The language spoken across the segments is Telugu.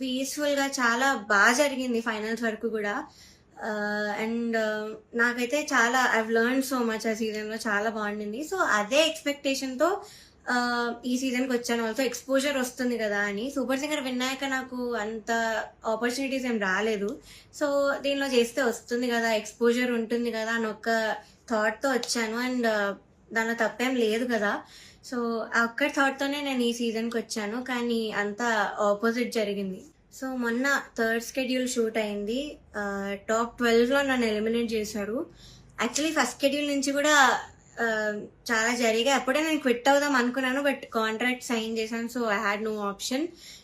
పీస్ఫుల్గా చాలా బాగా జరిగింది ఫైనల్స్ వరకు కూడా. అండ్ నాకైతే చాలా ఐ లెర్న్ సో మచ్ ఆ సీజన్లో చాలా బాగుండింది. సో అదే ఎక్స్పెక్టేషన్తో ఈ సీజన్కి వచ్చాను. ఆల్సో ఎక్స్పోజర్ వస్తుంది కదా అని. సూపర్ సింగర్ విన్నాక నాకు అంత ఆపర్చునిటీస్ ఏం రాలేదు. సో దీనిలో చేస్తే వస్తుంది కదా ఎక్స్పోజర్ ఉంటుంది కదా అని ఒక థాట్తో వచ్చాను. అండ్ దానిలో తప్పేం లేదు కదా. సో అక్కడ థాట్తోనే నేను ఈ సీజన్కి వచ్చాను. కానీ అంతా ఆపోజిట్ జరిగింది. సో మొన్న థర్డ్ స్కెడ్యూల్ షూట్ అయింది. టాప్ ట్వెల్వ్లో నన్ను ఎలిమినేట్ చేశారు. యాక్చువల్లీ ఫస్ట్ స్కెడ్యూల్ నుంచి కూడా చాలా జరిగాయి. అప్పుడే నేను క్విట్ అవుదాం అనుకున్నాను బట్ కాంట్రాక్ట్ సైన్ చేశాను so I had no option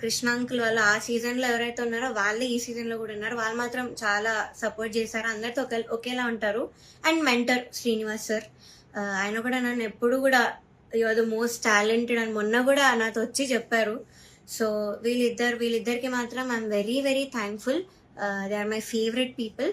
Krishna uncle వాళ్ళు ఆ సీజన్లో ఎవరైతే ఉన్నారో వాళ్ళే ఈ సీజన్లో కూడా ఉన్నారు. వాళ్ళు మాత్రం చాలా సపోర్ట్ చేశారు. అందరితో ఒకే ఒకేలా ఉంటారు. And mentor Srinivas sir. ఆయన కూడా నన్ను ఎప్పుడు కూడా యువర్ ద మోస్ట్ టాలెంటెడ్ అని మొన్న కూడా నాతో వచ్చి చెప్పారు. సో వీళ్ళిద్దరు వీళ్ళిద్దరికి మాత్రం I'm very very thankful. They are my favourite people.